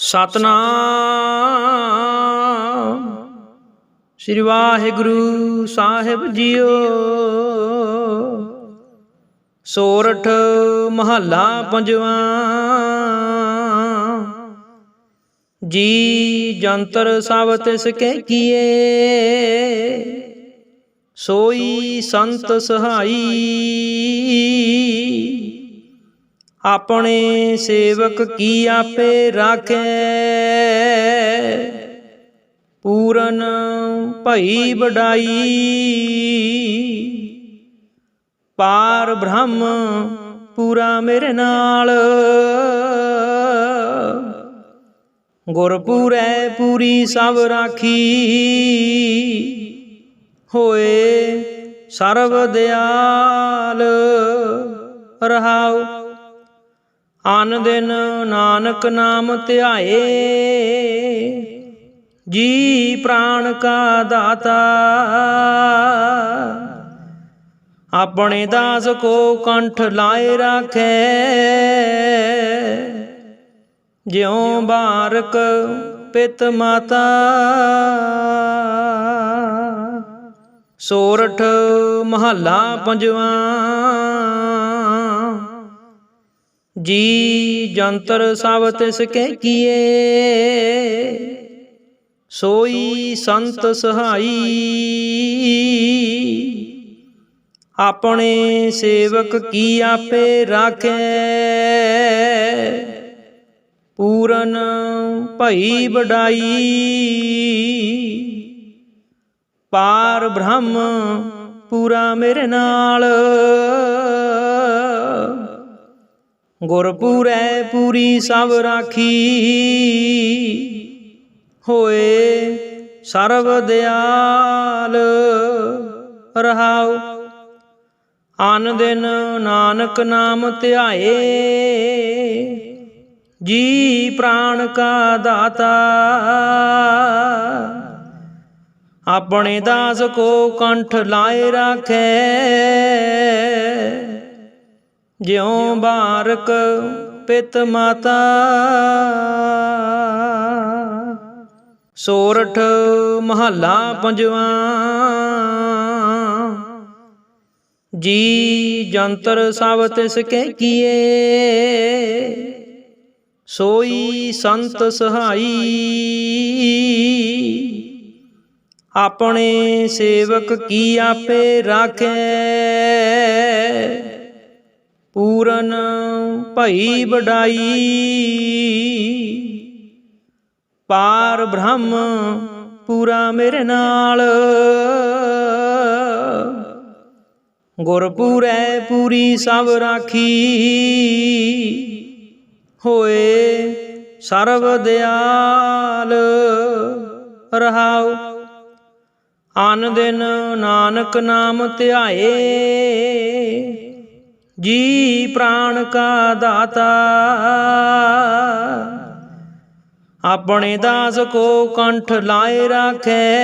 ਸਤਨਾਮ। ਸ੍ਰੀ ਵਾਹਿਗੁਰੂ ਸਾਹਿਬ ਜੀਓ। ਸੋਰਠ ਮਹੱਲਾ ਪੰਜਵਾਂ। ਜੀ ਜੰਤਰ ਸਭ ਤਿਸ ਕੇ ਕੀਏ। ਸੋਈ ਸੰਤ ਸਹਾਈ। ਆਪਣੇ ਸੇਵਕ ਕੀ ਆਪੇ ਰਾਖੈ? ਪੂਰਨ ਭਈ ਵਡਾਈ। ਪਾਰ ਬ੍ਰਹਮ ਪੂਰਾ ਮੇਰੇ ਨਾਲ। ਗੁਰ ਪੂਰੀ ਸਭ ਰਾਖੀ। ਹੋਏ ਸਰਬ ਦਿਆਲ। ਰਹਾਉ ਆਨ ਦਿਨ ਨਾਨਕ ਨਾਮ ਧਿਆਏ। ਜੀ ਪ੍ਰਾਣ ਕਾ ਦਾਤਾ। ਆਪਣੇ ਦਾਸ ਕੋ ਕੰਠ ਲਾਏ ਰੱਖੇ। ਜਿਉ ਬਾਰਕ ਪਿਤ ਮਾਤਾ। ਸੋਰਠ ਮਹੱਲਾ ਪੰਜਵਾਂ। ਜੀ ਜੰਤਰ ਸਭ ਤਿਸ ਕੇ ਕੀਏ। ਸੋਈ ਸੰਤ ਸਹਾਈ। ਆਪਣੇ ਸੇਵਕ ਕੀ ਆਪੇ ਰਾਖੈ। ਪੂਰਨ ਭਈ ਵਡਾਈ। ਪਾਰ ਬ੍ਰਹਮ ਪੂਰਾ ਮੇਰੇ ਨਾਲ। ਗੁਰਪੂਰੈ ਪੂਰੀ ਸਭ ਰਾਖੀ। ਹੋਏ ਸਰਬ ਦਿਆਲ ਰਹਾਉ। ਆਨ ਦਿਨ ਨਾਨਕ ਨਾਮ ਧਿਆਏ। ਜੀ ਪ੍ਰਾਣ ਕਾ ਦਾਤਾ। ਆਪਣੇ ਦਾਸ ਕੋ ਕੰਠ ਲਾਏ ਰਾਖੈ। ਜਿਉ ਬਾਰਕ ਪਿਤ ਮਾਤਾ। ਸੋਰਠ ਮਹੱਲਾ ਪੰਜਵਾਂ। ਜੀ ਜੰਤਰ ਸਭ ਤਿਸ ਕੇ ਕੀਏ। ਸੋਈ ਸੰਤ ਸਹਾਈ। ਆਪਣੇ ਸੇਵਕ ਕੀ ਆਪੇ ਰਾਖੈ। ਪੂਰਨ ਭਈ ਵਡਾਈ। ਪਾਰ ਬ੍ਰਹਮ ਪੂਰਾ ਮੇਰੇ ਨਾਲ। ਗੁਰ ਪੂਰੈ ਪੂਰੀ ਸਭ ਰਾਖੀ। ਹੋਏ ਸਰਬ ਦਿਆਲ। ਰਹਾਉ ਆਨ ਦਿਨ ਨਾਨਕ ਨਾਮ ਧਿਆਏ। ਜੀ ਪ੍ਰਾਣ ਕਾ ਦਾਤਾ। ਆਪਣੇ ਦਾਸ ਕੋ ਕੰਠ ਲਾਏ ਰਾਖੇ।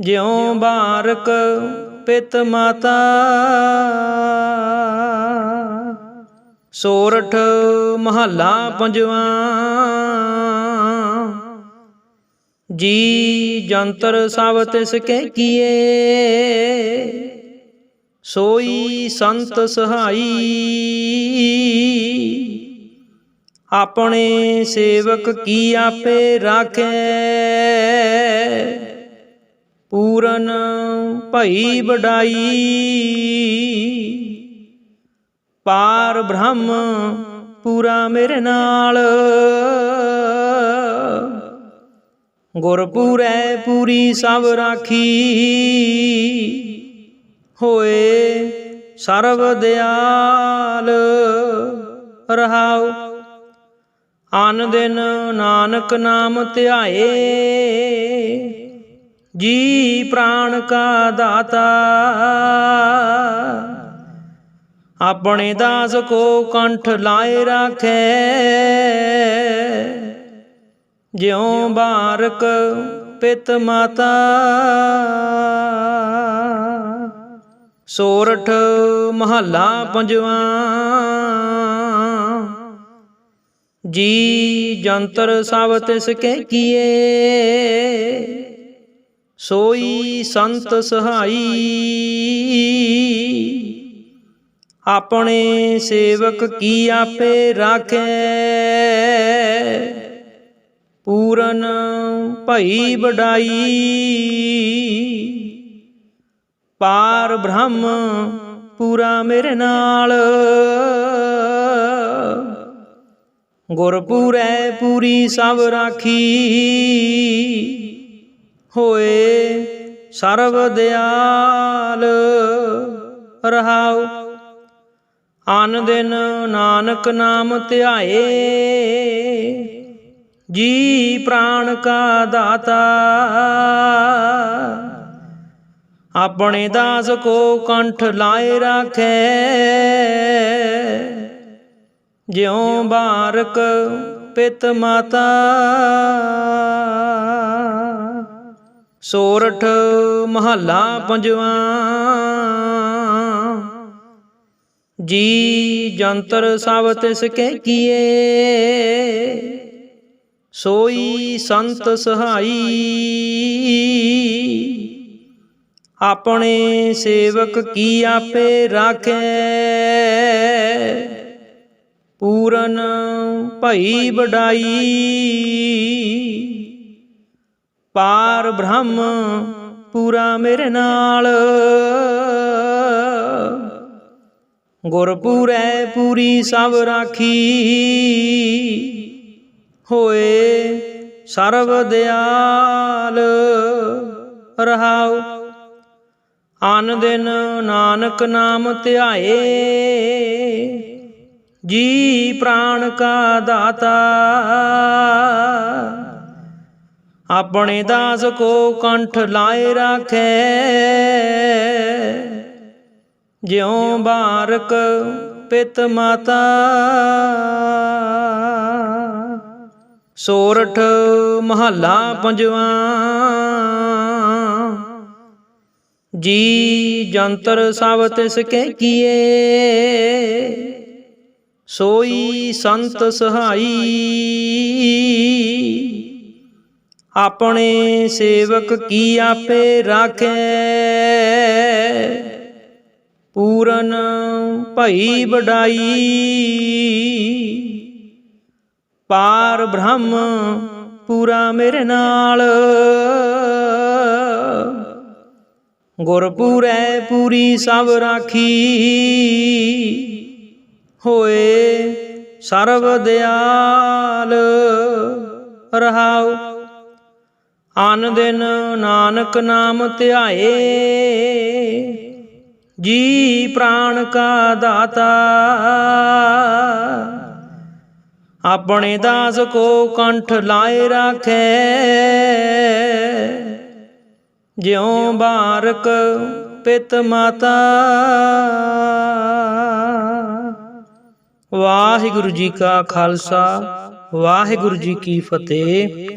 ਜਿਉ ਬਾਰਕ ਪਿਤ ਮਾਤਾ। ਸੋਰਠ ਮਹੱਲਾ ਪੰਜਵਾਂ। ਜੀ ਜੰਤਰ ਸਭ ਤਿਸ ਕੇ ਕੀਏ। ਸੋਈ ਸੰਤ ਸਹਾਈ। ਆਪਣੇ ਸੇਵਕ ਕੀ ਆਪੇ ਰਾਖੈ? ਪੂਰਨ ਭਈ ਵਡਾਈ। ਪਾਰ ਬ੍ਰਹਮ ਪੂਰਾ ਮੇਰੇ ਨਾਲ। ਗੁਰ ਪੂਰੈ ਪੂਰੀ ਸਭ ਰਾਖੀ। ਹੋਏ ਸਰਬ ਦਿਆਲ ਰਹਾਉ। ਆਨ ਦਿਨ ਨਾਨਕ ਨਾਮ ਧਿਆਏ। ਜੀ ਪ੍ਰਾਣ ਕਾ ਦਾਤਾ। ਆਪਣੇ ਦਾਸ ਕੋ ਕੰਠ ਲਾਏ ਰਾਖੈ। ਜਿਉ ਬਾਰਕ ਪਿਤ ਮਾਤਾ। ਸੋਰਠ ਮਹੱਲਾ ਪੰਜਵਾਂ। ਜੀ ਜੰਤਰ ਸਭ ਤਿਸ ਕੇ ਕੀਏ, ਸੋਈ ਸੰਤ ਸਹਾਈ। ਆਪਣੇ ਸੇਵਕ ਕੀ ਆਪੇ ਰਾਖੇ? ਪੂਰਨ ਭਈ ਵਡਾਈ। ਪਾਰ ਬ੍ਰਹਮ ਪੂਰਾ ਮੇਰੇ ਨਾਲ। ਗੁਰਪੂਰੈ ਪੂਰੀ ਸਭ ਰਾਖੀ। ਹੋਏ ਸਰਬ ਦਿਆਲ ਰਹਾਉ। ਆਨ ਦਿਨ ਨਾਨਕ ਨਾਮ ਧਿਆਏ। ਜੀ ਪ੍ਰਾਣ ਕਾ ਦਾਤਾ। ਆਪਣੇ ਦਾਸ ਕੋ ਕੰਠ ਲਾਏ ਰਾਖੈ। ਜਿਉ ਬਾਰਕ ਪਿਤ ਮਾਤਾ, ਸੋਰਠ ਮਹੱਲਾ ਪੰਜਵਾਂ। ਜੀ ਜੰਤਰ ਸਭ ਤਿਸ ਕੇ ਕੀਏ, ਸੋਈ ਸੰਤ ਸਹਾਈ। ਆਪਣੇ ਸੇਵਕ ਕੀ ਆਪੇ ਰਾਖੈ? ਪੂਰਨ ਭਈ ਵਡਾਈ। ਪਾਰ ਬ੍ਰਹਮ ਪੂਰਾ ਮੇਰੇ ਨਾਲ। ਗੁਰਪੂਰੈ ਪੂਰੀ ਸਭ ਰਾਖੀ। ਹੋਏ ਸਰਬ ਦਿਆਲ। ਰਹਾਉ ਆਨ ਦਿਨ ਨਾਨਕ ਨਾਮ ਧਿਆਏ। ਜੀ ਪ੍ਰਾਣ ਕਾ ਦਾਤਾ। ਆਪਣੇ ਦਾਸ ਕੋ ਕੰਠ ਲਾਏ ਰਾਖੇ। ਜਿਉ ਬਾਰਕ ਪਿਤ ਮਾਤਾ। ਸੋਰਠ ਮਹੱਲਾ ਪੰਜਵਾਂ। ਜੀ ਜੰਤਰ ਸਭ ਤਿਸ ਕੇ ਕੀਏ। ਸੋਈ ਸੰਤ ਸਹਾਈ। ਆਪਣੇ ਸੇਵਕ ਕੀ ਆਪੇ ਰਾਖੈ। ਪੂਰਨ ਭਈ ਵਡਾਈ। ਪਾਰ ਬ੍ਰਹਮ ਪੂਰਾ ਮੇਰੇ ਨਾਲ। ਗੁਰਪੂਰੈ ਪੂਰੀ ਸਭ ਰਾਖੀ। ਹੋਏ ਸਰਬ ਦਿਆਲ ਰਹਾਉ। ਆਨ ਦਿਨ ਨਾਨਕ ਨਾਮ ਧਿਆਏ। ਜੀ ਪ੍ਰਾਣ ਕਾ ਦਾਤਾ। ਆਪਣੇ ਦਾਸ ਕੋ ਕੰਠ ਲਾਏ ਰਾਖੈ। ਜਿਉ ਬਾਰਕ ਪਿਤ ਮਾਤਾ। ਵਾਹਿਗੁਰੂ ਜੀ ਕਾ ਖਾਲਸਾ ਵਾਹਿਗੁਰੂ ਜੀ ਕੀ ਫਤਿਹ।